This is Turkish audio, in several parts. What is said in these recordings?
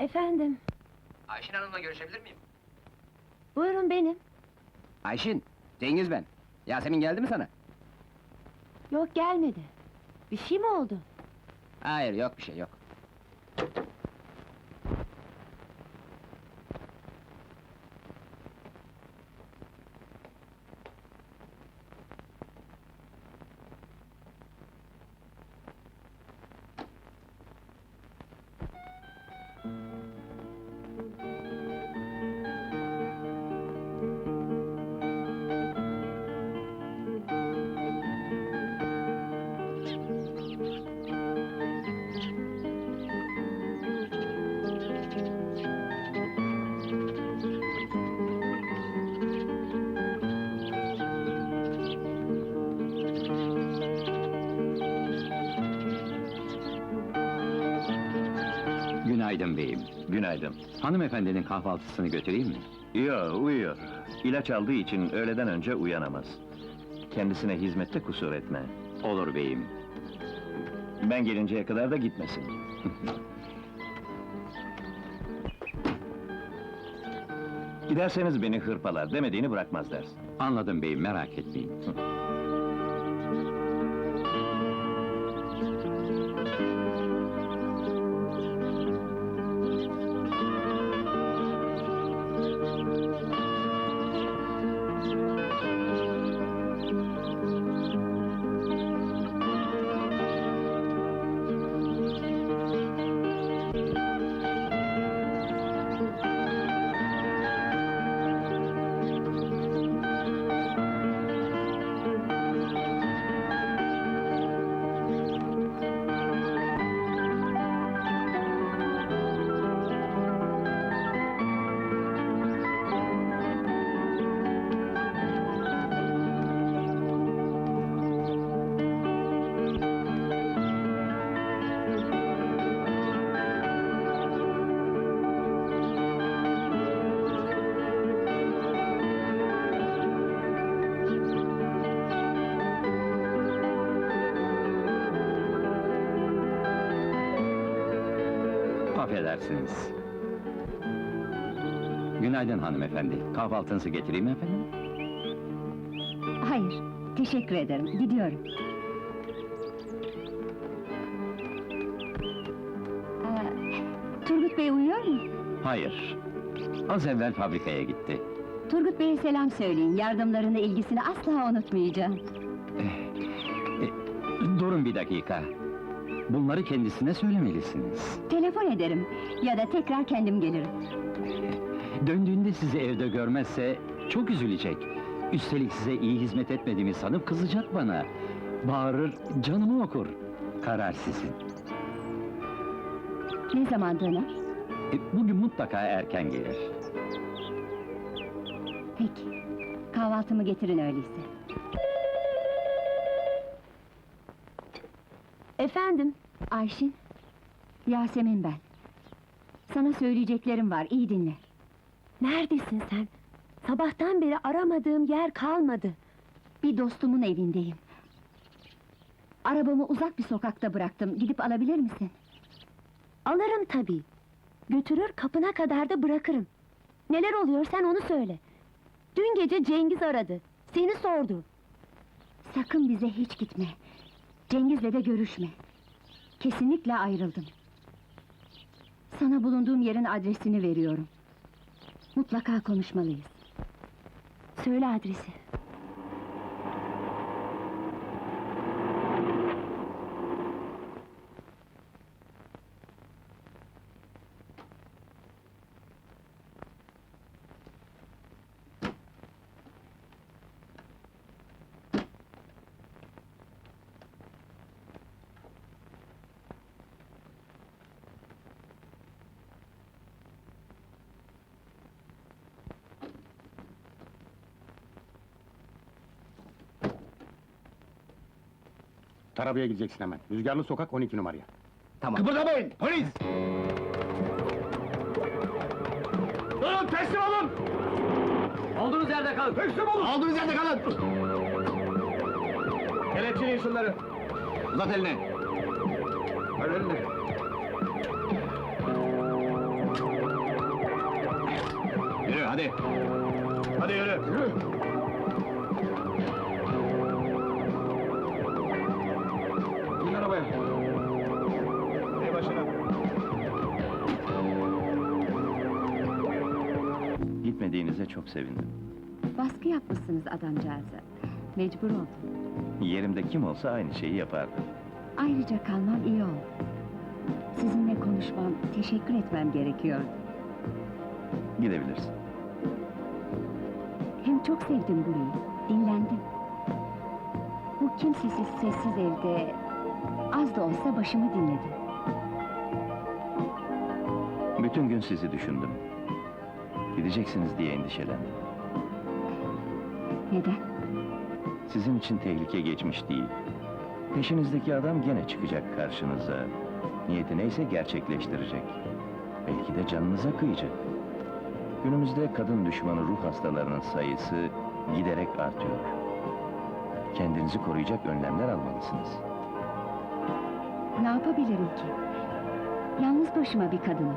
Efendim, Ayşin Hanım'la görüşebilir miyim? buyurun benim. Ayşin, Cengiz ben. Yasemin geldi mi sana? Yok gelmedi. Bir şey mi oldu? Hayır, yok bir şey, yok. Günaydın beyim. Günaydın. Hanımefendinin kahvaltısını götüreyim mi? Yo, uyuyor. İlaç aldığı için öğleden önce uyanamaz. Kendisine hizmette kusur etme. Olur beyim. Ben gelinceye kadar da gitmesin. Giderseniz beni hırpalar, demediğini bırakmaz dersin. Anladım beyim, merak etmeyin. Affedersiniz. Günaydın hanımefendi. Kahvaltınızı getireyim mi efendim? Hayır, teşekkür ederim. Gidiyorum. Ee, Turgut Bey uyuyor mu? Hayır. Az evvel fabrikaya gitti. Turgut Bey'e selam söyleyin. Yardımlarını, ilgisini asla unutmayacağım. Durun bir dakika. Bunları kendisine söylemelisiniz. Telefon ederim ya da tekrar kendim gelirim. Döndüğünde sizi evde görmezse çok üzülecek. Üstelik size iyi hizmet etmediğimi sanıp kızacak bana. Bağırır, canımı okur. Karar sizin. Ne zaman döner? E, Bugün mutlaka erken gelir. Peki. Kahvaltımı getirin öyleyse. Efendim? Ayşin. Yasemin ben. Sana söyleyeceklerim var, iyi dinle. Neredesin sen? Sabahtan beri aramadığım yer kalmadı. Bir dostumun evindeyim. Arabamı uzak bir sokakta bıraktım, gidip alabilir misin? Alırım tabii. Götürür kapına kadar da bırakırım. Neler oluyor sen onu söyle. Dün gece Cengiz aradı. Seni sordu. Sakın bize hiç gitme. Cengiz'le de görüşme. Kesinlikle ayrıldım. Sana bulunduğum yerin adresini veriyorum. Mutlaka konuşmalıyız. Söyle adresi. Arabaya gideceksin hemen. Rüzgarlı sokak 12 numaraya. Tamam. Kıpırdamayın! Polis! Durun teslim olun! Olduğunuz yerde kalın! Teslim olun! Aldığınız yerde kalın! Kelepçeleyin şunları! Uzat elini! Ver elini! hadi. Hadi yürü. Yürü. Gitmediğinize çok sevindim. Baskı yapmışsınız adamcağıza. Mecbur oldum. Yerimde kim olsa aynı şeyi yapardı. Ayrıca kalmam iyi oldu. Sizinle konuşmam, teşekkür etmem gerekiyor. Gidebilirsin. Hem çok sevdim burayı, dinlendim. Bu kimsesiz sessiz evde az da olsa başımı dinledim. Bütün gün sizi düşündüm. Gideceksiniz diye endişelendim. Neden? Sizin için tehlike geçmiş değil. Peşinizdeki adam gene çıkacak karşınıza. Niyeti neyse gerçekleştirecek. Belki de canınıza kıyacak. Günümüzde kadın düşmanı ruh hastalarının sayısı giderek artıyor. Kendinizi koruyacak önlemler almalısınız. Ne yapabilirim ki? Yalnız başıma bir kadınım.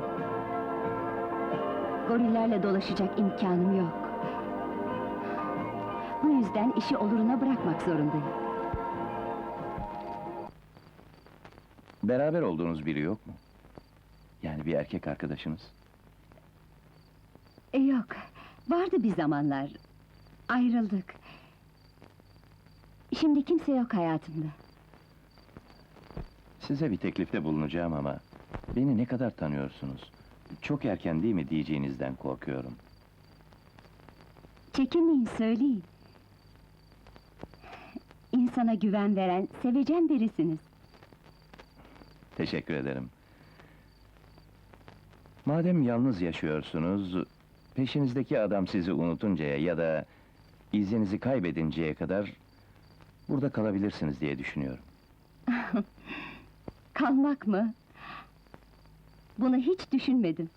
Gorillerle dolaşacak imkanım yok. Bu yüzden işi oluruna bırakmak zorundayım. Beraber olduğunuz biri yok mu? Yani bir erkek arkadaşınız. E yok, vardı bir zamanlar. Ayrıldık. Şimdi kimse yok hayatımda. Size bir teklifte bulunacağım ama... ...beni ne kadar tanıyorsunuz? Çok erken değil mi diyeceğinizden korkuyorum. Çekinmeyin söyleyin. İnsana güven veren, sevecen birisiniz. Teşekkür ederim. Madem yalnız yaşıyorsunuz... ...peşinizdeki adam sizi unutuncaya ya da... ...izinizi kaybedinceye kadar... ...burada kalabilirsiniz diye düşünüyorum. Kalmak mı? Bunu hiç düşünmedim.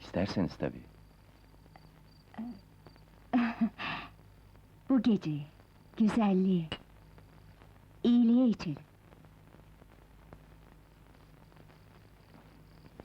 İsterseniz tabii. Bu geceyi, güzelliği, iyiliğe içelim.